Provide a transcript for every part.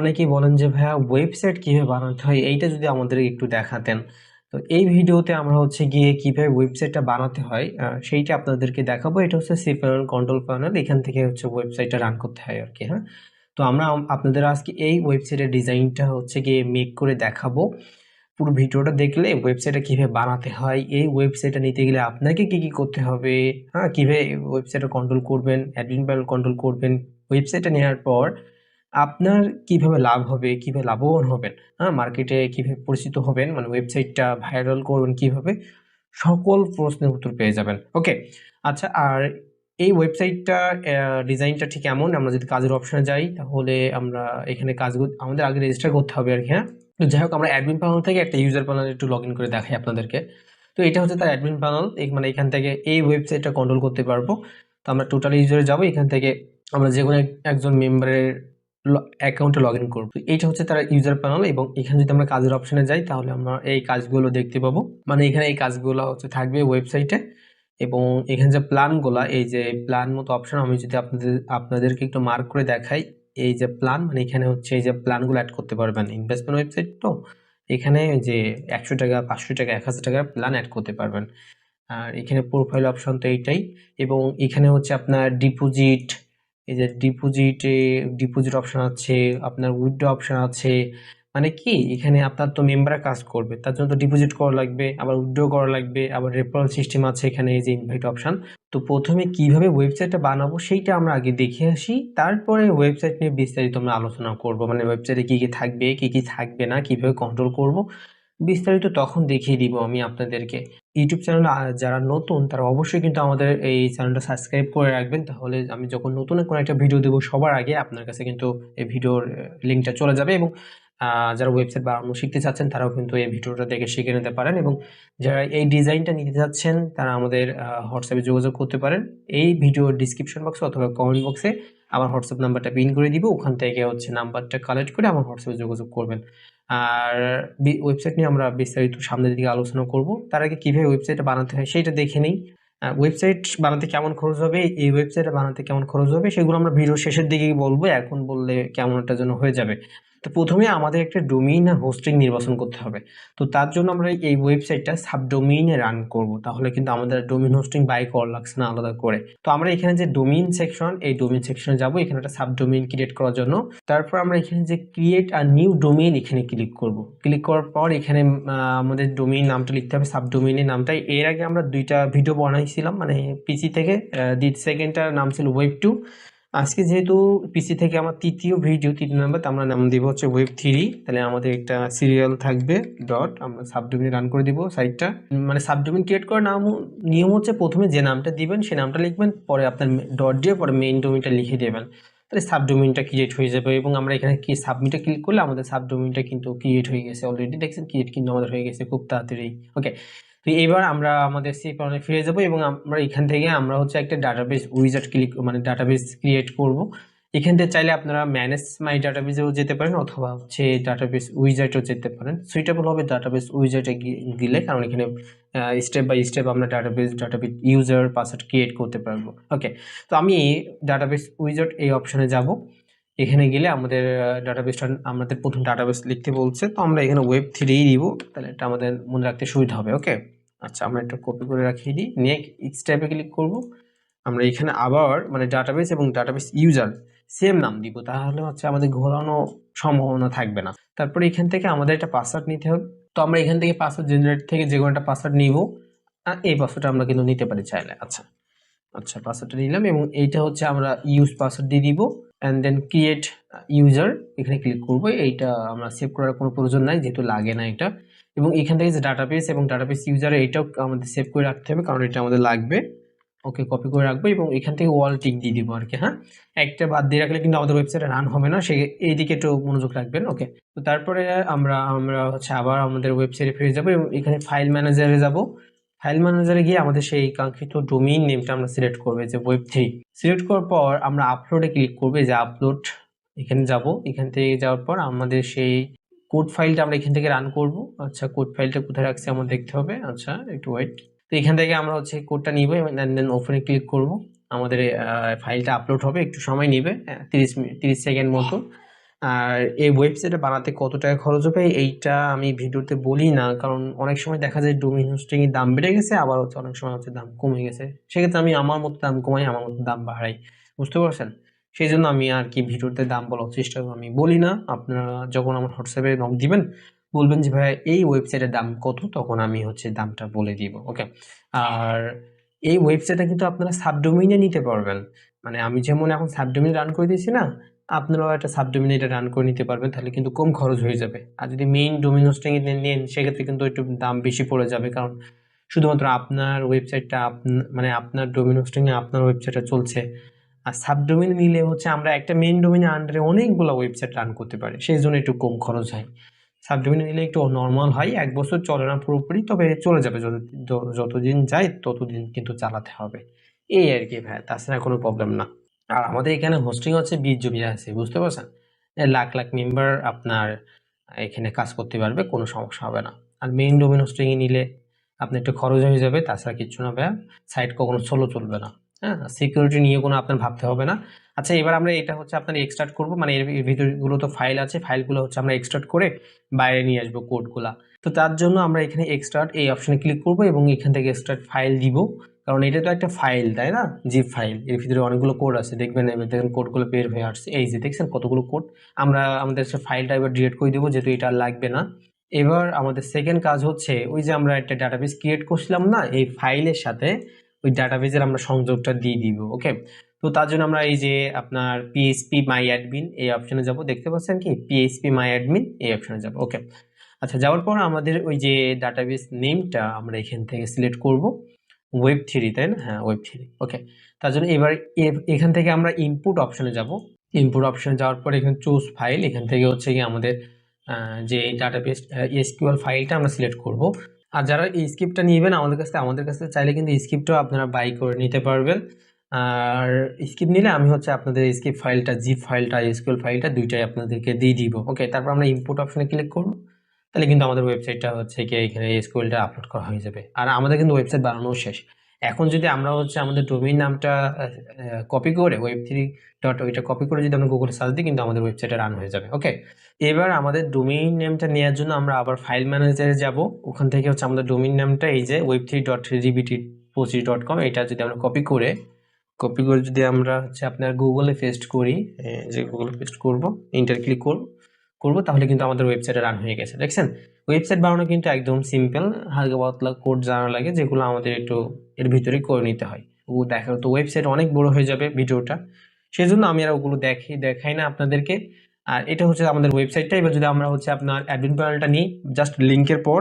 অনেকেই বলেন যে, ভাইয়া ওয়েবসাইট কীভাবে বানাতে হয়? এইটা যদি আমাদের একটু দেখাতেন। তো এই ভিডিওতে আমরা হচ্ছে গিয়ে কীভাবে ওয়েবসাইটটা বানাতে হয় সেইটা আপনাদেরকে দেখাবো। এটা হচ্ছে সি প্যানেল কন্ট্রোল প্যানেল এখান থেকে হচ্ছে ওয়েবসাইটটা রান করতে হয় আর কি হ্যাঁ? তো আমরা আপনাদের আজকে এই ওয়েবসাইটের ডিজাইনটা হচ্ছে গিয়ে মেক করে দেখাবো। পুরো ভিডিওটা দেখলে ওয়েবসাইটটা কীভাবে বানাতে হয়, এই ওয়েবসাইটটা নিতে গেলে আপনাকে কি কি করতে হবে হ্যাঁ? কীভাবে ওয়েবসাইটটা কন্ট্রোল করবেন অ্যাডমিন প্যানেল কন্ট্রোল করবেন ওয়েবসাইটটা নেওয়ার পর আপনার কীভাবে লাভ হবে, কীভাবে লাভবান হবেন হ্যাঁ মার্কেটে কীভাবে পরিচিত হবেন মানে ওয়েবসাইটটা ভাইরাল করবেন কীভাবে, সকল প্রশ্নের উত্তর পেয়ে যাবেন ওকে আচ্ছা আর এই ওয়েবসাইটটা ডিজাইনটা ঠিক এমন, আমরা যদি কাজের অপশনে যাই, তাহলে আমরা এখানে কাজ আমাদের আগে রেজিস্টার করতে হবে আর কি হ্যাঁ? তো যাই হোক, আমরা অ্যাডমিন প্যানেল থেকে একটা ইউজার প্যানেল একটু লগ করে দেখাই আপনাদেরকে। তো এটা হচ্ছে তার অ্যাডমিন প্যানেল মানে এখান থেকে এই ওয়েবসাইটটা কন্ট্রোল করতে পারব। তো আমরা টোটাল ইউজারে যাব, এখান থেকে আমরা যে কোনো একজন মেম্বারের অ্যাকাউন্টে লগ ইন করব। তো এইটা হচ্ছে তারা ইউজার প্যানেল এবং এখানে যদি আমরা কাজের অপশনে যাই, তাহলে আমরা এই কাজগুলো দেখতে পাবো। মানে এখানে এই কাজগুলো হচ্ছে থাকবে ওয়েবসাইটে এবং এখানে যে প্ল্যানগুলো এই যে প্ল্যান মতো অপশন আমি যদি আপনাদের, আপনাদেরকে একটু মার্ক করে দেখাই, এই যে প্ল্যান মানে এখানে হচ্ছে এই যে প্ল্যানগুলো অ্যাড করতে পারবেন। ইনভেস্টমেন্ট ওয়েবসাইট তো, এখানে যে একশো টাকা, পাঁচশো টাকা, এক হাজার টাকার প্ল্যান অ্যাড করতে পারবেন। আর এখানে প্রোফাইল অপশন তো এইটাই এবং এখানে হচ্ছে আপনার ডিপোজিট এই যে ডিপোজিটে ডিপোজিট অপশন আছে, আপনার উইথড্র অপশন আছে মানে কি? এখানে আপনার তো মেম্বাররা কাজ করবে, তার জন্য তো ডিপোজিট করা লাগবে, আবার উইথড্র করা লাগবে, আবার রেফারেল সিস্টেম আছে এখানে এই যে ইনভাইট অপশন তো প্রথমে কীভাবে ওয়েবসাইটটা বানাবো সেইটা আমরা আগে দেখে আসি, তারপরে ওয়েবসাইট নিয়ে বিস্তারিত আমরা আলোচনা করব মানে ওয়েবসাইটে কি কি থাকবে, কি কি থাকবে না, কীভাবে কন্ট্রোল করব। বিস্তারিত তখন দেখিয়ে দিব আমি আপনাদেরকে। ইউটিউব চ্যানেল যারা নতুন, তারা অবশ্যই কিন্তু আমাদের এই চ্যানেলটা সাবস্ক্রাইব করে রাখবেন। তাহলে আমি যখন নতুন কোনো একটা ভিডিও দেবো সবার আগে আপনার কাছে কিন্তু এই ভিডিওর লিঙ্কটা চলে যাবে এবং যারা ওয়েবসাইট বানানো শিখতে চাচ্ছেন, তারাও কিন্তু এই ভিডিওটা দেখে শিখে নিতে পারেন এবং যারা এই ডিজাইনটা নিতে চাচ্ছেন, তারা আমাদের হোয়াটসঅ্যাপে যোগাযোগ করতে পারেন। এই ভিডিওর ডিসক্রিপশন বক্সে অথবা কমেন্ট বক্সে আমার হোয়াটসঅ্যাপ নাম্বারটা পিন করে দিব। ওখান থেকে হচ্ছে নাম্বারটা কালেক্ট করে আমার হোয়াটসঅ্যাপে যোগাযোগ করবেন। আর ওয়েবসাইট নিয়ে আমরা বিস্তারিত সামনের দিকে আলোচনা করব। তার আগে কীভাবে ওয়েবসাইটটা বানাতে হয় সেইটা দেখে নিই। ওয়েবসাইট বানাতে কেমন খরচ হবে, এই ওয়েবসাইটটা বানাতে কেমন খরচ হবে, সেগুলো আমরা ভিডিও শেষের দিকে বলব। এখন বললে কেমন একটা জন্য হয়ে যাবে। তো প্রথমে আমাদের একটা ডোমিন আর হোস্টিং নির্বাচন করতে হবে। তো তার জন্য আমরা এই ওয়েবসাইটটা সাবডোমিনে রান করব। তাহলে কিন্তু আমাদের ডোমিন হোস্টিং বাই করা লাগছে না আলাদা করে। তো আমরা এখানে যে ডোমিন সেকশন এই ডোমিন সেকশনে যাব এখানে একটা সাবডোমিন ক্রিয়েট করার জন্য। তারপর আমরা এখানে যে ক্রিয়েট আর নিউ ডোমেইন এখানে ক্লিক করব। ক্লিক করার পর এখানে আমাদের ডোমেইন নামটা লিখতে হবে সাবডোমেইনের নামটা। এর আগে আমরা দুইটা ভিডিও বানাইছিলাম মানে পিসি থেকে দ্বিতীয় সেকেন্ডটার নাম ছিল ওয়েব টু আজকে যেহেতু পিসি থেকে আমার তৃতীয় ভিডিও তৃতীয় নাম্বার আমরা নাম দিব হচ্ছে ওয়েব থ্রি তাহলে আমাদের একটা সিরিয়াল থাকবে ডট আমরা সাবডোমিন রান করে দিব সাইটটা মানে সাবডোমিন ক্রিয়েট করার নাম, নিয়ম হচ্ছে প্রথমে যে নামটা দিবেন, সেই নামটা লিখবেন, পরে আপনার ডট দিয়ে পরে মেইন ডোমিনটা লিখে দেবেন। তাহলে সাবডোমিনটা ক্রিয়েট হয়ে যাবে এবং আমরা এখানে কি সাবমিটে ক্লিক করলে আমাদের সাবডোমিনটা কিন্তু ক্রিয়েট হয়ে গেছে অলরেডি দেখছেন ক্রিয়েট কিন্তু আমাদের হয়ে গেছে খুব তাড়াতাড়ি। ওকে তো এবার আমরা আমাদের সি প্যানেলে ফিরে যাব এবং আমরা এখান থেকে আমরা হচ্ছে একটা ডাটাবেস উইজার্ট ক্লিক মানে ডাটাবেস ক্রিয়েট করব। এখান থেকে চাইলে আপনারা ম্যানেজ মাই ডাটাবেসেও যেতে পারেন অথবা হচ্ছে ডাটাবেস উইজার্টেও যেতে পারেন। সুইটেবল হবে ডাটাবেস উইজার্টে গেলে কারণ এখানে স্টেপ বাই স্টেপ আমরা database database user password create করতে পারব। ওকে তো আমি ডাটাবেস উইজার্ট এই অপশনে যাব। এখানে গেলে আমাদের ডাটাবেসটা আমাদের প্রথম ডাটাবেস লিখতে বলছে। তো আমরা এখানে ওয়েব থ্রি দিব। তাহলে এটা আমাদের মনে রাখতে সুবিধা হবে। ওকে আচ্ছা আমরা একটা কপি করে রাখিয়ে দিই। নিয়ে স্টেপে ক্লিক করব। আমরা এখানে আবার মানে ডাটাবেস এবং ডাটাবেস ইউজার সেম নাম দিব। তাহলে হচ্ছে আমাদের ঘোরানো সম্ভাবনা থাকবে না। তারপরে এখান থেকে আমাদের একটা পাসওয়ার্ড নিতে হবে। তো আমরা এখান থেকে পাসওয়ার্ড জেনারেট থেকে যে কোনো একটা পাসওয়ার্ড নিব। এই পাসওয়ার্ডটা আমরা কিন্তু নিতে পারি চাইলে। আচ্ছা। আচ্ছা পাসওয়ার্ডটা নিলাম এবং এইটা হচ্ছে আমরা ইউজ পাসওয়ার্ড দিয়ে দিব অ্যান্ড দেন ক্রিয়েট ইউজার এখানে ক্লিক করব, এইটা আমরা সেভ করার কোনো প্রয়োজন নাই, যেহেতু লাগে না এটা। এবং এখান থেকে যে ডাটাবেস এবং ডাটাবেস ইউজার এইটাও আমাদের সেভ করে রাখতে হবে, কারণ এটা আমাদের লাগবে। ওকে কপি করে রাখব এবং এখান থেকে ওয়াল টিক দিয়ে দিব আর কি হ্যাঁ? একটা বাদ দিয়ে রাখলে কিন্তু আমাদের ওয়েবসাইটে রান হবে না সে এইদিকে একটু মনোযোগ রাখবেন ওকে তো তারপরে আমরা আমরা হচ্ছে আবার আমাদের ওয়েবসাইটে ফিরে যাব এবং এখানে ফাইল ম্যানেজারে যাব। ফাইল ম্যানেজারে গিয়ে আমাদের সেই কাঙ্ক্ষিত ডোমেইন নেমটা আমরা সিলেক্ট করবে যে ওয়েব থ্রি সিলেক্ট করার পর আমরা আপলোডে ক্লিক করবে যে আপলোড এখানে যাব। এখান থেকে যাওয়ার পর আমাদের সেই কোড ফাইলটা আমরা এখান থেকে রান করব। আচ্ছা কোড ফাইলটা কোথায় রাখছি আমার দেখতে হবে। আচ্ছা একটু ওয়েট তো এখান থেকে আমরা হচ্ছে কোডটা নিব দেন ওপেনে ক্লিক করব। আমাদের ফাইলটা আপলোড হবে, একটু সময় নেবে তিরিশ মিনিট, তিরিশ সেকেন্ড মতো। আর এই ওয়েবসাইটটা বানাতে কত টাকা খরচ হবে, এইটা আমি ভিডিওতে বলি না। কারণ অনেক সময় দেখা যায় ডোমেইন হোস্টিং এর দাম বেড়ে গেছে, আবার হচ্ছে অনেক সময় হচ্ছে দাম কমে গেছে। সেক্ষেত্রে আমি আমার মতো দাম কমাই, আমার মতো দাম বাড়াই। বুঝতে পারছেন? সেই জন্য আমি আর কি ভিডিওতে দাম বলার চেষ্টা আমি বলি না। আপনারা যখন আমার হোয়াটসঅ্যাপে নক দিবেন, বলবেন যে ভাই এই ওয়েবসাইটের দাম কত? তখন আমি হচ্ছে দামটা বলে দিব ওকে আর এই ওয়েবসাইটটা কিন্তু আপনারা সাবডোমিনে নিতে পারবেন। মানে আমি যেমন এখন সাবডোমিন রান করে দিয়েছি না আপনারাও একটা সাবডোমিনে এটা রান করে নিতে পারবেন, তাহলে কিন্তু কম খরচ হয়ে যাবে। আর যদি মেইন ডোমিন হোস্টিং এ নেন, সেক্ষেত্রে কিন্তু একটু দাম বেশি পড়ে যাবে, কারণ শুধুমাত্র আপনার ওয়েবসাইটটা মানে আপনার ডোমিন হোস্টিং এ আপনার ওয়েবসাইটটা চলছে। আর সাবডোমিন নিলে হচ্ছে আমরা একটা মেইন ডোমিনের আন্ডারে অনেকগুলো ওয়েবসাইট রান করতে পারি, সেই জন্য একটু কম খরচ হয়। সাবডোমিনে নিলে একটু নর্মাল হয়, এক বছর চলে না পুরোপুরি, তবে চলে যাবে যতদিন যায় ততদিন কিন্তু চালাতে হবে। এই আর কি ভাই তাছাড়া কোনো প্রবলেম না। আর আমাদের এখানে হোস্টিং হচ্ছে বিশ জমি আছে, বুঝতে পারছেন? লাখ লাখ মেম্বার আপনার এখানে কাজ করতে পারবে, কোনো সমস্যা হবে না। আর মেইন ডোমেন হোস্টিংয়ে নিলে আপনার একটু খরচ হয়ে যাবে, তাছাড়া কিচ্ছু না ভাইয়া সাইট কখনো স্লো চলবে না। হ্যাঁ সিকিউরিটি নিয়ে কোনো আপনার ভাবতে হবে না। আচ্ছা এবার আমরা এটা হচ্ছে আপনার এক্সট্রাক্ট করব মানে এর ভিতরগুলো তো ফাইল আছে ফাইলগুলো হচ্ছে আমরা এক্সট্রাক্ট করে বাইরে নিয়ে আসব কোডগুলা তো তার জন্য আমরা এখানে এক্সট্রাক্ট এই অপশনে ক্লিক করব এবং এখান থেকে এক্সট্রাক্ট ফাইল দিব। কারণ এটা তো একটা ফাইল তাই না? জিপ ফাইল এর ভিতরে অনেকগুলো কোড আছে, দেখবেন এবার দেখেন কোডগুলো বের হয়ে আসছে। এই যে দেখছেন কতগুলো কোড আমরা আমাদের সে ফাইলটা এবার ডিলিট করে দেবো, যেহেতু এটা লাগবে না। এবার আমাদের সেকেন্ড কাজ হচ্ছে, ওই যে আমরা একটা ডাটাবেস ক্রিয়েট করছিলাম না, এই ফাইলের সাথে ওই ডাটাবেসের আমরা সংযোগটা দিয়ে দিব ওকে তো তার জন্য আমরা এই যে আপনার পিএইচপি মাই অ্যাডমিন এই অপশনে যাব। দেখতে পাচ্ছেন কি? পিএইচপি মাই অ্যাডমিন এই অপশনে যাব ওকে আচ্ছা যাওয়ার পর আমাদের ওই যে ডাটাবেস নেমটা আমরা এখান থেকে সিলেক্ট করব। ওয়েব থ্রি তাই না? হ্যাঁ ওয়েব থ্রি ওকে তার জন্য এবার এখান থেকে আমরা ইনপুট অপশনে যাব। ইনপুট অপশনে যাওয়ার পর এখানে চুজ ফাইল এখান থেকে হচ্ছে কি আমাদের যে ডাটাবেস এসকিউএল ফাইলটা আমরা সিলেক্ট করব। আর যারা এই স্ক্রিপ্টটা নিবেন, আমাদের কাছে আমাদের কাছে চাইলে কিন্তু স্ক্রিপ্টও আপনারা বাই করে নিতে পারবেন। আর স্ক্রিপ্ট নিলে আমি হচ্ছে আপনাদের স্ক্রিপ্ট ফাইলটা জিপ ফাইলটা এসকিউএল ফাইলটা দুইটাই আপনাদেরকে দিয়ে দিব ওকে তারপর আমরা ইনপুট অপশনে ক্লিক করব। তাহলে কিন্তু আমাদের ওয়েবসাইটটা হচ্ছে কি এখানে এসকিউএলটা আপলোড করা হয়ে যাবে। আর আমাদের কিন্তু ওয়েবসাইট বানানো শেষ। এখন যদি আমরা হচ্ছে আমাদের ডোমেইন নামটা কপি করে ওয়েব থ্রি ডট ওইটা কপি করে যদি আমরা গুগলে সার্চ দিই, কিন্তু আমাদের ওয়েবসাইটে রান হয়ে যাবে ওকে এবার আমাদের ডোমেইন নেমটা নেওয়ার জন্য আমরা আবার ফাইল ম্যানেজারে যাব। ওখান থেকে হচ্ছে আমাদের ডোমেইন নামটা এই যে ওয়েব থ্রি ডট ডিবিটি পঁচিশ ডট কম এটা যদি আমরা কপি করে কপি করে যদি আমরা হচ্ছে আপনার গুগলে পেস্ট করি যে গুগলে পেস্ট করব ইন্টার ক্লিক করব করব, তাহলে কিন্তু আমাদের ওয়েবসাইটে রান হয়ে গেছে। দেখছেন? ওয়েবসাইট বানানো কিন্তু একদম সিম্পল হালকা পাতলা কোড জানা লাগে, যেগুলো আমাদের একটু এর ভিতরে করে নিতে হয়। ও দেখা, তো ওয়েবসাইট অনেক বড় হয়ে যাবে ভিডিওটা। সেই জন্য আমি আর ওগুলো দেখি, দেখাই না আপনাদেরকে। আর এটা হচ্ছে আমাদের ওয়েবসাইটটা এবার যদি আমরা হচ্ছে আপনার অ্যাডমিন প্যানেলটা নিই জাস্ট লিঙ্কের পর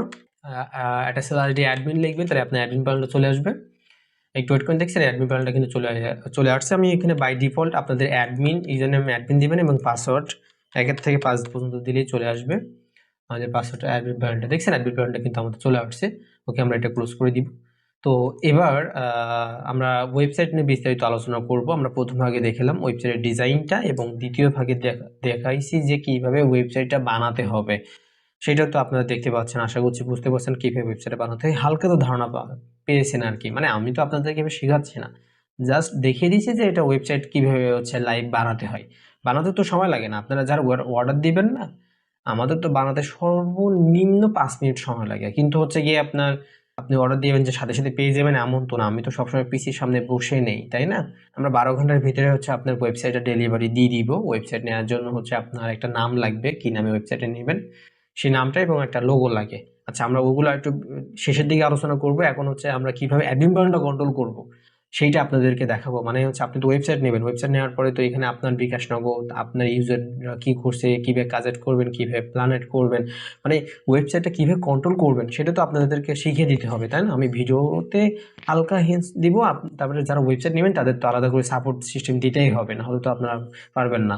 একটা স্যালারি অ্যাডমিন লিখবেন, তাহলে আপনার অ্যাডমিন প্যানেলটা চলে আসবে। একটু ওয়েট করে দেখছেন? অ্যাডমিন প্যানেলটা কিন্তু চলে চলে আসছে। আমি এখানে বাই ডিফল্ট আপনাদের অ্যাডমিন ইউজার নেম অ্যাডমিন দিবেন এবং পাসওয়ার্ড একের থেকে পাঁচ পর্যন্ত দিলেই চলে আসবে। আমাদের পাসওয়ার্ডটা অ্যাডমিন প্যানেলটা দেখছেন? অ্যাডমিন প্যানেলটা কিন্তু আমাদের চলে আসছে। ওকে আমরা এটা ক্লোজ করে দিব। তো এবার আমরা ওয়েবসাইট নিয়ে বিস্তারিত আলোচনা করব। আমরা প্রথম ভাগে দেখলাম ওয়েবসাইটের ডিজাইনটা এবং দ্বিতীয় ভাগে দেখা- দেখাইছি যে কীভাবে ওয়েবসাইটটা বানাতে হবে। সেটা তো আপনারা দেখতে পাচ্ছেন, আশা করছি বুঝতে পারছেন কীভাবে ওয়েবসাইট বানাতে হয়। হালকা তো ধারণা পেয়েছেন আর কি। মানে আমি তো আপনাদেরকে শেখাচ্ছি না। জাস্ট দেখিয়ে দিয়েছি যে এটা ওয়েবসাইট কীভাবে হচ্ছে লাইভ বানাতে হয়। বানাতে তো সময় লাগে না। আপনারা যারা অর্ডার দিবেন না, আমাদের তো বানাতে সর্বনিম্ন পাঁচ মিনিট সময় লাগে। কিন্তু হচ্ছে গিয়ে আপনার, আপনি অর্ডার দিবেন যে সাথে সাথে পেয়ে যাবেন, এমন তো না। আমি তো সবসময় পিসির সামনে বসে নেই, তাই না? আমরা বারো ঘণ্টার ভিতরে হচ্ছে আপনার ওয়েবসাইটে ডেলিভারি দিয়ে দিব। ওয়েবসাইট নেওয়ার জন্য হচ্ছে আপনার একটা নাম লাগবে, কি নামে ওয়েবসাইটে নেবেন? সেই নামটা এবং একটা লোগো লাগে। আচ্ছা আমরা ওগুলো একটু শেষের দিকে আলোচনা করব। এখন হচ্ছে আমরা কীভাবে অ্যাডমিন কন্ট্রোল করব? সেইটা আপনাদেরকে দেখাবো। মানে হচ্ছে আপনি তো ওয়েবসাইট নেবেন। ওয়েবসাইট নেওয়ার পরে তো এখানে আপনার বিকাশ নগদ, আপনার ইউজার কি করছে, কীভাবে কাজেট করবেন, কীভাবে প্ল্যানেট করবেন মানে ওয়েবসাইটটা কীভাবে কন্ট্রোল করবেন, সেটা তো আপনাদেরকে শিখিয়ে দিতে হবে, তাই না? আমি ভিডিওতে হালকা হিন্স দিব তারপরে যারা ওয়েবসাইট নেবেন, তাদের তো আলাদা করে সাপোর্ট সিস্টেম দিতেই হবে না হলে তো আপনারা পারবেন না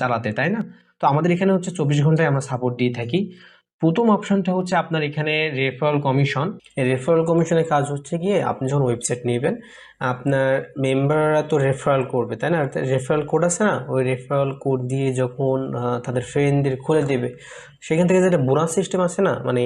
চালাতে, তাই না? তো আমাদের এখানে হচ্ছে চব্বিশ ঘন্টায় আমরা সাপোর্ট দিয়ে থাকি। প্রথম অপশনটা হচ্ছে আপনার এখানে রেফারেল কমিশন রেফারেল কমিশনের কাজ হচ্ছে গিয়ে আপনি যখন ওয়েবসাইট নেবেন আপনার মেম্বাররা তো রেফারেল করবে, তাই না? রেফারেল কোড আছে না? ওই রেফারেল কোড দিয়ে যখন তাদের ফ্রেন্ডদের খুলে দেবে, সেখান থেকে যেটা বোনাস সিস্টেম আছে না? মানে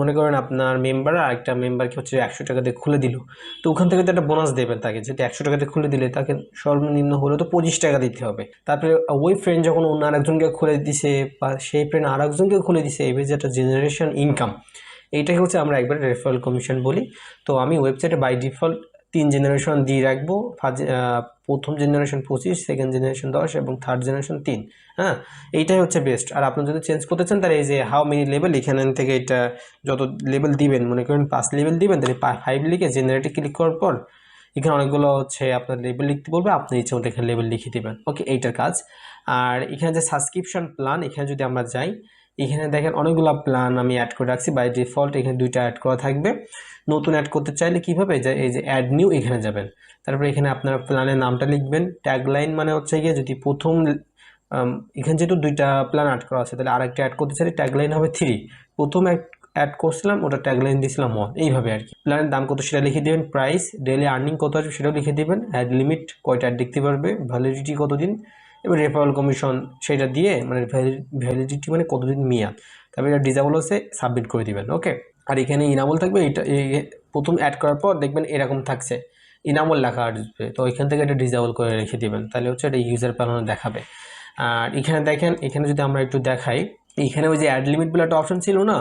মনে করেন আপনার মেম্বার আর একটা মেম্বারকে হচ্ছে একশো টাকা দিয়ে খুলে দিল, তো ওখান থেকে তো একটা বোনাস দেবেন তাকে যদি একশো টাকা দিয়ে খুলে দিলে তাকে সর্বনিম্ন হলেও তো পঁচিশ টাকা দিতে হবে। তারপরে ওই ফ্রেন্ড যখন অন্য আরেকজনকে খুলে দিছে বা সেই ফ্রেন্ড আরেকজনকে খুলে দিছে এই একটা জেনারেশন ইনকাম এইটাকে হচ্ছে আমরা একবার রেফারেল কমিশন বলি। তো আমি ওয়েবসাইটে বাই ডিফল্ট তিন জেনারেশন দিয়ে রাখব প্রথম জেনারেশন পঁচিশ সেকেন্ড জেনারেশন দশ এবং থার্ড জেনারেশন তিন হ্যাঁ? এইটাই হচ্ছে বেস্ট আর আপনি যদি চেঞ্জ করতে চান, তাহলে এই যে হাউ মেনি লেভেল এখানে থেকে এটা যত লেভেল দিবেন, মনে করেন পাঁচ লেভেল দিবেন, তাহলে ফাইভ লিখে জেনারেটে ক্লিক করার পর, এখানে অনেকগুলো হচ্ছে আপনার লেভেল লিখতে বলবে, আপনি ইচ্ছে মতো এখানে লেভেল লিখে দেবেন। ওকে এইটার কাজ। আর এখানে যে সাবস্ক্রিপশন প্ল্যান এখানে যদি আমরা যাই এখানে দেখেন অনেকগুলো প্ল্যান আমি অ্যাড করে রাখছি। বাই ডিফল্ট এখানে দুইটা অ্যাড করা থাকবে। নতুন অ্যাড করতে চাইলে কীভাবে? যে, এই যে অ্যাড নিউ এখানে যাবেন। তারপরে এখানে আপনার প্ল্যানের নামটা লিখবেন। ট্যাগলাইন মানে হচ্ছে গিয়ে যদি প্রথম এখানে যেহেতু দুইটা প্ল্যান অ্যাড করা আছে, তাহলে আরেকটা অ্যাড করতে চাইলে ট্যাগলাইন হবে থ্রি প্রথম অ্যাড করছিলাম, ওটা ট্যাগলাইন দিয়েছিলাম ওয়ান এইভাবে আর কি। প্ল্যানের দাম কত সেটা লিখে দেবেন। প্রাইস ডেলি আর্নিং কত আসবে সেটাও লিখে দেবেন। অ্যাড লিমিট কয়টা অ্যাড দেখতে পারবে? ভ্যালিডিটি কতদিন? এবার রেফারেল কমিশন সেটা দিয়ে মানে ভ্যালিডিটি মানে কতদিন মেয়াদ। তারপরে এটা ডিজাবল হচ্ছে সাবমিট করে দিবেন ওকে আর এখানে ইনামল থাকবে, এটা প্রথম অ্যাড করার পর দেখবেন এরকম থাকছে। ইনামল লেখা আসবে, তো এখান থেকে এটা ডিজাবল করে রেখে দিবেন, তাহলে হচ্ছে এটা ইউজার প্যানেলে দেখাবে। আর এখানে দেখেন, এখানে যদি আমরা একটু দেখাই, এখানে ওই যে অ্যাড লিমিট বলে একটা অপশন ছিল না?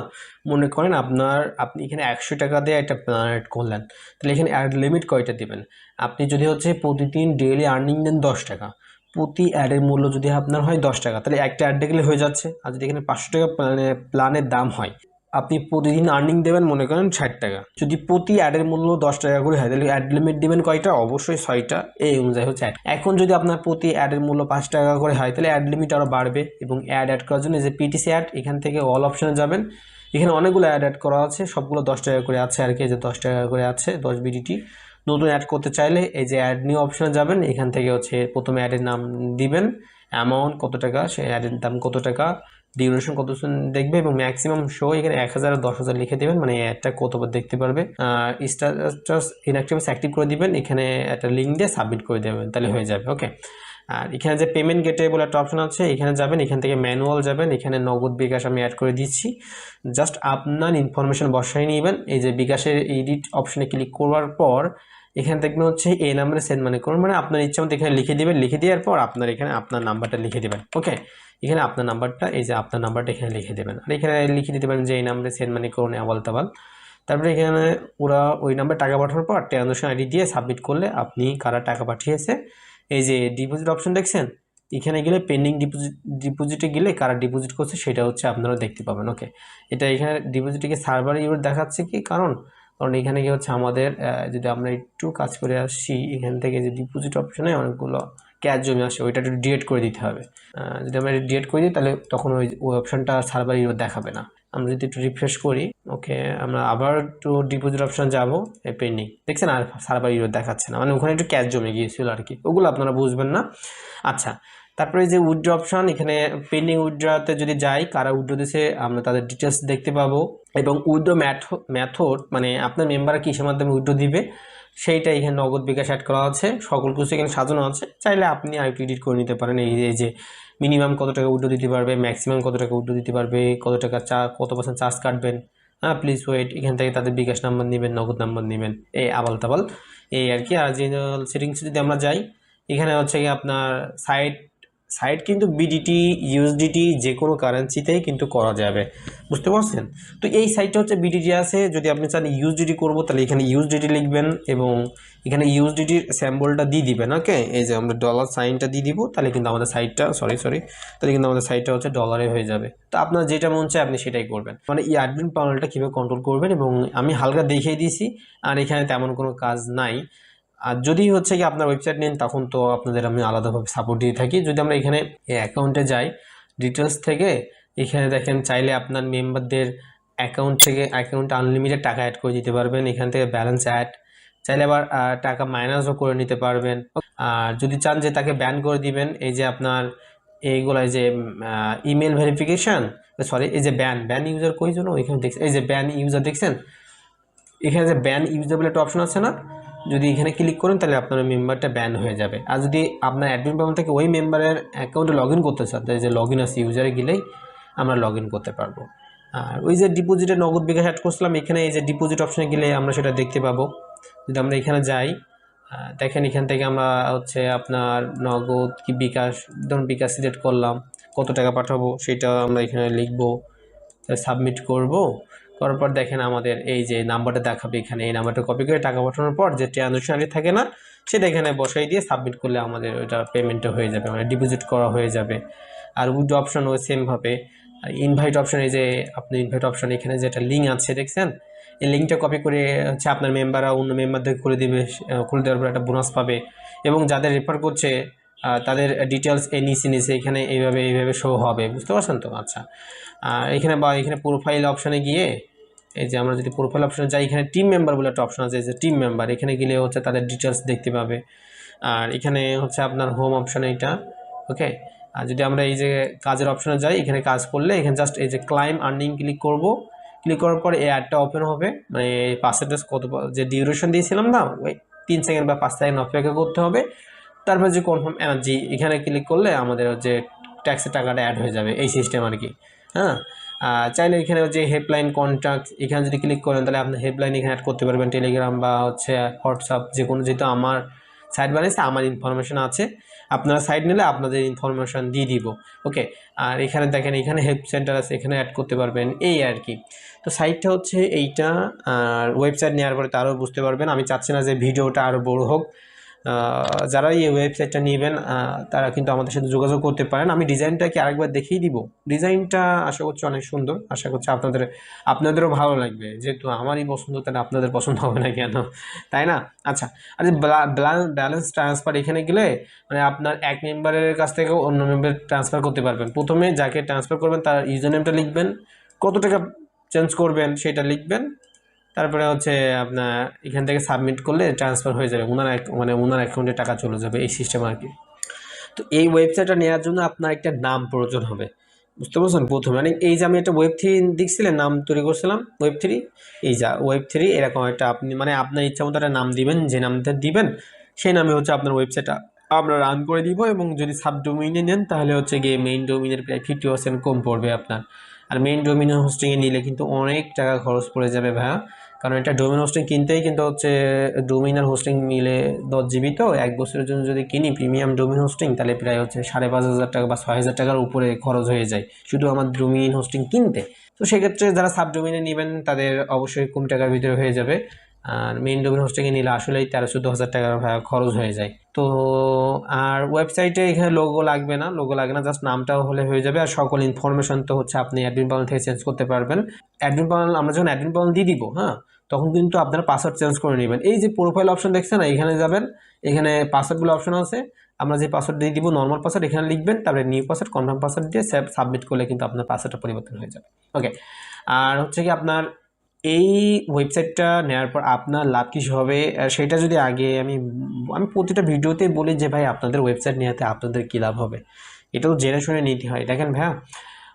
মনে করেন আপনার, আপনি এখানে একশো টাকা দিয়ে একটা প্ল্যান অ্যাড করলেন, তাহলে এখানে অ্যাড লিমিট কয়টা দিবেন? আপনি যদি হচ্ছে প্রতিদিন ডেইলি আর্নিং দেন দশ টাকা প্রতি অ্যাডের মূল্য যদি আপনার হয় দশ টাকা, তাহলে একটা অ্যাড দেখলে হয়ে যাচ্ছে। আর যদি এখানে পাঁচশো টাকা প্ল্যানে প্ল্যানের দাম হয়, আপনি প্রতিদিন আর্নিং দেবেন মনে করেন ষাট টাকা। যদি প্রতি অ্যাডের মূল্য দশ টাকা করে হয়, তাহলে অ্যাড লিমিট দেবেন কয়টা? অবশ্যই ছয়টা। এই অনুযায়ী হচ্ছে অ্যাড এখন যদি আপনার প্রতি অ্যাডের মূল্য পাঁচ টাকা করে হয়, তাহলে অ্যাড লিমিট আরও বাড়বে এবং অ্যাড অ্যাড করার জন্য যে পিটিসি অ্যাড এখান থেকে অল অপশনে যাবেন। এখানে অনেকগুলো অ্যাড অ্যাড করা আছে, সবগুলো দশ টাকা করে আছে আর কি যে দশ টাকা করে আছে, দশ বিডিটি নতুন অ্যাড করতে চাইলে এই যে অ্যাড নিউ অপশনে যাবেন, এখান থেকে হচ্ছে প্রথমে অ্যাডের নাম দিবেন অ্যামাউন্ট কত টাকা, সে অ্যাডের দাম কত টাকা ডিউরেশন কত দেখবে এবং ম্যাক্সিমাম শো এখানে এক হাজার দশ হাজার লিখে দেবেন মানে অ্যাডটা কতবার দেখতে পারবে। স্ট্যাটাস ইনঅ্যাক্টিভ অ্যাক্টিভ করে দিবেন, এখানে একটা লিঙ্ক দিয়ে সাবমিট করে দেবেন, তাহলে হয়ে যাবে ওকে আর এখানে যে পেমেন্ট গেটে বলে একটা অপশন আছে, এখানে যাবেন, এখান থেকে ম্যানুয়াল যাবেন, এখানে নগদ বিকাশ আমি অ্যাড করে দিচ্ছি। জাস্ট আপনার ইনফরমেশন বসাই নেবেন, এই যে বিকাশের এডিট অপশনে ক্লিক করার পর এখানে দেখবেন হচ্ছে এই নাম্বারে সেন্ড মানে করুন। মানে আপনার ইচ্ছা মতো এখানে লিখে দেবেন। লিখে দেওয়ার পর আপনার এখানে আপনার নাম্বারটা লিখে দেবেন। ওকে এখানে আপনার নাম্বারটা, এই যে আপনার নাম্বারটা এখানে লিখে দেবেন। আর এখানে লিখে দিতে পারেন যে এই নাম্বারে সেন্ড মানে করুন আবাল তাবাল। তারপরে এখানে ওরা ওই নাম্বার টাকা পাঠানোর পর ট্রানজাকশন আইডি দিয়ে সাবমিট করলে আপনি কারা টাকা পাঠিয়েছে। এই যে ডিপোজিট অপশন দেখছেন? এখানে গেলে পেন্ডিং ডিপোজিট ডিপোজিটে গেলে কারা ডিপোজিট করছে সেটা হচ্ছে আপনারা দেখতে পাবেন। ওকে এটা এখানে ডিপোজিটকে সার্ভার ইউর দেখাচ্ছে কি? কারণ কারণ এখানে কি হচ্ছে আমাদের যদি আমরা একটু কাজ করে আসছি এখান থেকে যে ডিপোজিট অপশনে অনেকগুলো ক্যাশ জমে আসে, ওইটা একটু ডিএড করে দিতে হবে। যদি আমরা ডিএড করে দিই, তাহলে তখন ওই ওই অপশনটা সার্ভার ইউর দেখাবে না। আমরা যদি একটু রিফ্রেশ করি, ওকে, আমরা আবার একটু ডিপোজিট অপশন যাব পেন্ডিং দেখছেন আর সার্ভার ইউর দেখাচ্ছে না। মানে ওখানে একটু ক্যাশ জমে গিয়েছিল আর কি। ওগুলো আপনারা বুঝবেন না। আচ্ছা তারপরে যে উইথড্র অপশন এখানে পেন্ডিং উইথড্রতে যদি যাই, কারা উইথড্র দিছে, আমরা তাদের ডিটেলস দেখতে পাবো। এবং উইথড্র ম্যাথড মানে আপনার মেম্বাররা কিসের মাধ্যমে উইথড্র দিবে, সেইটা এখানে নগদ বিকাশ অ্যাড করা আছে। সকল কিছু এখানে সাজানো আছে। চাইলে আপনি আরেকটু এডিট করে নিতে পারেন। এই যে- মিনিমাম কত টাকা উইথড্র দিতে পারবে ম্যাক্সিমাম কত টাকা উইথড্র দিতে পারবে, কত টাকা চা, কত পার্সেন্ট চার্জ কাটবেন। হ্যাঁ প্লিজ ওয়েট এখান থেকে তাদের বিকাশ নাম্বার নেবেন, নগদ নাম্বার নেবেন। এই আবাল তাবাল এই আর কি, আর জেনারেল সেটিংস যদি আমরা যাই, এখানে হচ্ছে কি আপনার সাইট সাইট কিন্তু বিডিটি ইউএসডিটি যে কোনো কারেন্সিতেই কিন্তু করা যাবে। বুঝতে পারছেন? তো এই সাইটটা হচ্ছে বিডিটি আছে। যদি আপনি চান ইউএসডিটি করব, তাহলে এখানে ইউএসডিটি লিখবেন এবং এখানে ইউএসডিটির স্যাম্বলটা দিয়ে দিবেন ওকে এই যে আমরা ডলার সাইনটা দিয়ে দিব, তাহলে কিন্তু আমাদের সাইটটা সরি সরি তাহলে কিন্তু আমাদের সাইটটা হচ্ছে ডলারে হয়ে যাবে। তো আপনার যেটা মন চায়, আপনি সেটাই করবেন। মানে এই অ্যাডমিন প্যানেলটা কীভাবে কন্ট্রোল করবেন এবং আমি হালকা দেখিয়ে দিয়েছি, আর এখানে তেমন কোনো কাজ নাই। আর যদি হচ্ছে কি আপনার ওয়েবসাইট নেন, তখন তো আপনাদের আমি আলাদাভাবে সাপোর্ট দিয়ে থাকি। যদি আমরা এখানে অ্যাকাউন্টে যাই ডিটেলস থেকে, এখানে দেখেন চাইলে আপনার মেম্বারদের অ্যাকাউন্ট থেকে অ্যাকাউন্টে আনলিমিটেড টাকা অ্যাড করে দিতে পারবেন। এখান থেকে ব্যালেন্স অ্যাড চাইলে আবার টাকা মাইনাসও করে নিতে পারবেন। আর যদি চান যে তাকে ব্যান করে দিবেন, এই যে আপনার এইগুলো এই যে ইমেল ভেরিফিকেশান সরি এই যে ব্যান ব্যান ইউজার কই জন্য এখানে দেখছেন, এই যে ব্যান ইউজার দেখছেন? এখানে যে ব্যান ইউজার বলে একটা অপশন আছে না? যদি এখানে ক্লিক করেন, তাহলে আপনার মেম্বারটা ব্যান হয়ে যাবে। আর যদি আপনার অ্যাডমিন প্যানেল থেকে, ওই মেম্বারের অ্যাকাউন্টে লগ করতে চান, তাহলে যে লগ ইন আছে ইউজারে গেলেই আমরা লগ করতে পারব। আর ওই যে ডিপোজিটে নগদ বিকাশ অ্যাড করছিলাম, এখানে এই যে ডিপোজিট অপশানে গেলে আমরা সেটা দেখতে পাবো। যদি আমরা এখানে যাই দেখেন এখান থেকে আমরা হচ্ছে আপনার নগদ কি বিকাশ, ধরুন বিকাশ সিলেক্ট করলাম, কত টাকা পাঠাবো, সেটা আমরা এখানে লিখব সাবমিট করব। করার পর দেখেন আমাদের এই যে নাম্বারটা দেখাবে এখানে, এই নাম্বারটা কপি করে টাকা পাঠানোর পর যে ট্রানজাকশন থাকে না, সেটা এখানে বসাই দিয়ে সাবমিট করলে আমাদের ওইটা পেমেন্টটা হয়ে যাবে মানে ডিপোজিট করা হয়ে যাবে। আর উইড অপশন ওই সেমভাবে আর ইনভাইট অপশন এই যে আপনি ইনভাইট অপশন এখানে যেটা লিঙ্ক আছে, দেখছেন? এই লিঙ্কটা কপি করে হচ্ছে আপনার মেম্বাররা অন্য মেম্বারদের খুলে দিবে খুলে দেওয়ার পর একটা বোনাস পাবে। এবং যাদের রেফার করছে তাদের ডিটেলস এ নিচে নিচে এখানে এইভাবে এইভাবে শো হবে, বুঝতে পারছেন তো? আচ্ছা এখানে বা এখানে প্রোফাইল অপশানে গিয়ে, এই যে আমরা যদি প্রোফাইল অপশানে যাই, এখানে টিম মেম্বার বলে একটা অপশান আছে, যে টিম মেম্বার এখানে গেলে হচ্ছে তাদের ডিটেলস দেখতে পাবে। আর এখানে হচ্ছে আপনার হোম অপশন এইটা ওকে আর যদি আমরা এই যে কাজের অপশানে যাই, এখানে কাজ করলে, এখানে জাস্ট এই যে ক্লাইম আর্নিং ক্লিক করব ক্লিক করার পর এই অ্যাডটা ওপেন হবে। মানে পার্সেন্টেজ কত, যে ডিউরেশন দিয়েছিলাম না, ওই তিন সেকেন্ড বা পাঁচ সেকেন্ড অপেক্ষা করতে হবে। তারপর যে কনফার্ম এনার্জি এখানে ক্লিক করলে আমাদের যে ট্যাক্সের টাকাটা অ্যাড হয়ে যাবে এই সিস্টেম আর কি। হ্যাঁ? চাইলে এখানে যে হেল্পলাইন কন্ট্যাক্ট এখানে যদি ক্লিক করেন তাহলে আপনি হেল্পলাইন এখানে অ্যাড করতে পারবেন টেলিগ্রাম বা হচ্ছে হোয়াটসঅ্যাপ যে কোনো যেহেতু আমার সাইট বানিয়েছে আমার ইনফরমেশন আছে। আপনারা সাইট নিলে আপনাদের ইনফরমেশন দিয়ে দিব। ওকে আর এখানে দেখেন, এখানে হেল্প সেন্টার আছে, এখানে অ্যাড করতে পারবেন, এই আর কি। তো সাইটটা হচ্ছে এইটা, আর ওয়েবসাইট নেওয়ার পরে তারও বুঝতে পারবেন। আমি চাচ্ছি না যে ভিডিওটা আরও বড় হোক। যারা এই ওয়েবসাইটটা নেবেন তারা কিন্তু আমাদের সাথে যোগাযোগ করতে পারেন। আমি ডিজাইনটা কি আরেকবার দেখিয়ে দিব? ডিজাইনটা আশা করছি অনেক সুন্দর। আশা করছি আপনাদের, আপনাদেরও ভালো লাগবে। যেহেতু আমারই পছন্দ, তাহলে আপনাদের পছন্দ হবে না কেন? তাই না? আচ্ছা আর ব্যালেন্স ট্রান্সফার এখানে গেলে মানে আপনার এক মেম্বারের কাছ থেকে অন্য মেম্বার ট্রান্সফার করতে পারবেন। প্রথমে যাকে ট্রান্সফার করবেন, তার ইউজার নেমটা লিখবেন। কত টাকা চেঞ্জ করবেন, সেটা লিখবেন। তারপরে হচ্ছে আপনার এখান থেকে সাবমিট করলে ট্রান্সফার হয়ে যাবে ওনার মানে ওনার অ্যাকাউন্টে টাকা চলে যাবে এই সিস্টেম আর কি। তো এই ওয়েবসাইটটা নেওয়ার জন্য আপনার একটা নাম প্রয়োজন হবে, বুঝতে পারছেন? প্রথমে মানে এই যে আমি একটা ওয়েব থ্রি দেখছিলেন, নাম তৈরি করছিলাম ওয়েব থ্রি এই যা ওয়েব থ্রি এরকম একটা আপনি মানে আপনার ইচ্ছা মতো একটা নাম দিবেন, যে নামটা দিবেন, সেই নামে হচ্ছে আপনার ওয়েবসাইটটা আমরা রান করে দিব এবং যদি সাব ডোমিনে নেন, তাহলে হচ্ছে গিয়ে মেইন ডোমিনের প্রায় ফিফটি পার্সেন্ট কম পড়বে আপনার। আর মেইন ডোমিন হোস্টিংয়ে নিলে কিন্তু অনেক টাকা খরচ পড়ে যাবে ভাইয়া। কারণ এটা ডোমিন হোস্টিং কিনতেই কিন্তু হচ্ছে ডোমিন আর হোস্টিং মিলে দশ জিবি তো এক বছরের জন্য যদি কিনি প্রিমিয়াম ডোমিন হোস্টিং তাহলে প্রায় হচ্ছে সাড়ে পাঁচ হাজার টাকা বা ছয় হাজার টাকার উপরে খরচ হয়ে যায়। শুধু আমার ডোমিন হোস্টিং কিনতে। তো সেক্ষেত্রে যারা সাব ডোমিনে নেবেন, তাদের অবশ্যই কম টাকার ভিতরে হয়ে যাবে। আর মেইন ডোমেন হোস্টিংয়ে নিলে আসলেই তেরো চোদ্দ হাজার টাকার খরচ হয়ে যায়। তো, আর ওয়েবসাইটে এখানে লোগো লাগবে না লোগো লাগে না জাস্ট নামটাও হলে হয়ে যাবে আর সকল ইনফরমেশন তো হচ্ছে আপনি অ্যাডমিন প্যানেল থেকে চেঞ্জ করতে পারবেন। অ্যাডমিন প্যানেল আমরা যখন অ্যাডমিন প্যানেল দিয়ে দিব হ্যাঁ তখন কিন্তু আপনারা পাসওয়ার্ড চেঞ্জ করে নেবেন। এই যে প্রোফাইল অপশন দেখছেন না এখানে যাবেন, এখানে পাসওয়ার্ডগুলো অপশন আছে। আমরা যে পাসওয়ার্ড দিয়ে দিব নর্মাল পাসওয়ার্ড এখানে লিখবেন, তারপরে নিউ পাসওয়ার্ড কনফার্ম পাসওয়ার্ড দিয়ে সাবমিট করলে কিন্তু আপনার পাসওয়ার্ডটা পরিবর্তন হয়ে যাবে। ওকে আর হচ্ছে কি আপনার এই ওয়েবসাইটটা নেওয়ার পর আপনার লাভ কিছু হবে। সেটা যদি আগে আমি আমি প্রতিটা ভিডিওতে বলি যে, ভাই, আপনাদের ওয়েবসাইট নেওয়াতে আপনাদের কী লাভ হবে? এটাও জেনে শুনে নিতে হয়। দেখেন ভাইয়া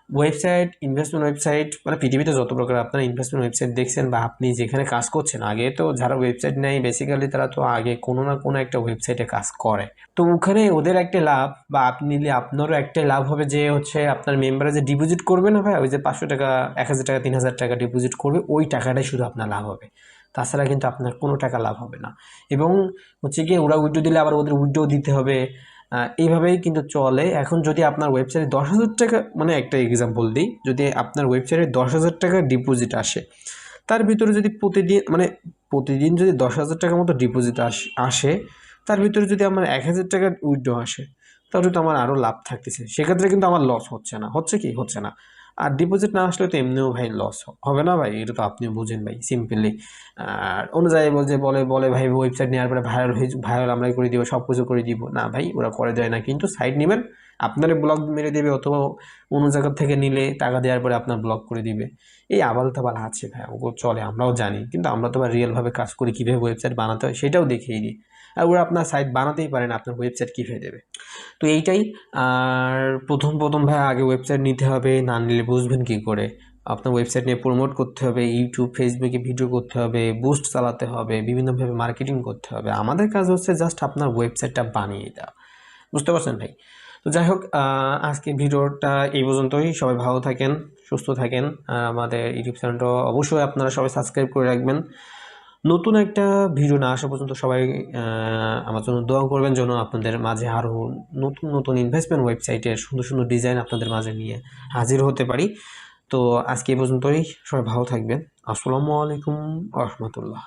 ওয়েবসাইট ইনভেস্টমেন্ট ওয়েবসাইট মানে পৃথিবীতে যত প্রকার আপনার ইনভেস্টমেন্ট ওয়েবসাইট দেখছেন বা আপনি যেখানে কাজ করছেন, আগে তো যারা ওয়েবসাইট নেয় বেসিক্যালি তারা তো আগে কোনো না কোনো একটা ওয়েবসাইটে কাজ করে। তো ওখানে ওদের একটা লাভ বা আপনি নিলে আপনারও একটা লাভ হবে যে হচ্ছে আপনার মেম্বারে যে ডিপোজিট করবে না ভাই, ওই যে পাঁচশো টাকা, এক হাজার টাকা, তিন হাজার টাকা ডিপোজিট করবে, ওই টাকাটাই শুধু আপনার লাভ হবে। তাছাড়া কিন্তু আপনার কোনো টাকা লাভ হবে না। এবং হচ্ছে কি ওরা উইড্রো দিলে আবার ওদের উইড্রো দিতে হবে। এইভাবেই কিন্তু চলে। এখন যদি আপনার ওয়েবসাইটে দশ হাজার টাকা মানে একটা এক্সাম্পল দিই, যদি আপনার ওয়েবসাইটে দশ হাজার টাকা ডিপোজিট আসে, তার ভিতরে যদি প্রতিদিন মানে প্রতিদিন যদি দশ হাজার টাকার মতো ডিপোজিট আসে তার ভিতরে যদি আমার এক হাজার টাকার উইড্রো আসে, তাহলে তো আমার আরও লাভ থাকতেছে। সেক্ষেত্রে কিন্তু আমার লস হচ্ছে না। হচ্ছে কি? হচ্ছে না। আর ডিপোজিট না আসলে তো এমনিও ভাই লস হবে না ভাই, এটা তো আপনি বুঝেন ভাই সিম্পলি আর অনুযায়ী বলছে বলে বলে ভাই ওয়েবসাইট নেওয়ার পরে ভাইরাল হয়ে ভাইরাল আমরাই করে দিব, সব কিছু করে দিব, না ভাই, ওরা করে দেয় না, কিন্তু সাইট নেবেন, আপনার ব্লগ মেরে দেবে অথবা অন্য জায়গা থেকে নিলে টাকা দেওয়ার পরে আপনার ব্লগ করে দিবে, এই আবাল তাবাল আছে ভাই, ওগুলো চলে, আমরাও জানি, কিন্তু আমরা তো আবার রিয়েলভাবে কাজ করি, কীভাবে ওয়েবসাইট বানাতে হয় সেটাও দেখিয়ে দিই ওরা আপনার সাইট বানাতেই পারেন আপনার ওয়েবসাইট কীভাবে দেবে তো এইটাই, আর প্রথম প্রথম ভাই আগে ওয়েবসাইট নিতে হবে, না নিলে বুঝবেন কী করে? আপনার ওয়েবসাইট নিয়ে প্রমোট করতে হবে ইউটিউব ফেসবুকে ভিডিও করতে হবে বুস্ট চালাতে হবে, বিভিন্নভাবে মার্কেটিং করতে হবে। আমাদের কাজ হচ্ছে জাস্ট আপনার ওয়েবসাইটটা বানিয়ে দেওয়া। বুঝতে পারছেন ভাই? তো যাই হোক আজকে ভিডিওটা এই পর্যন্তই। সবাই ভালো থাকেন, সুস্থ থাকেন। আর আমাদের ইউটিউব চ্যানেলটা অবশ্যই আপনারা সবাই সাবস্ক্রাইব করে রাখবেন। নতুন একটা ভিডিও না আসা পর্যন্ত সবাই আমার জন্য দোয়া করবেন যেন আপনাদের মাঝে আরও নতুন নতুন ইনভেস্টমেন্ট ওয়েবসাইটের সুন্দর সুন্দর ডিজাইন আপনাদের মাঝে নিয়ে হাজির হতে পারি। তো আজকে এ পর্যন্তই। সবাই ভালো থাকবেন। আসসালামু আলাইকুম রহমতুল্লাহ।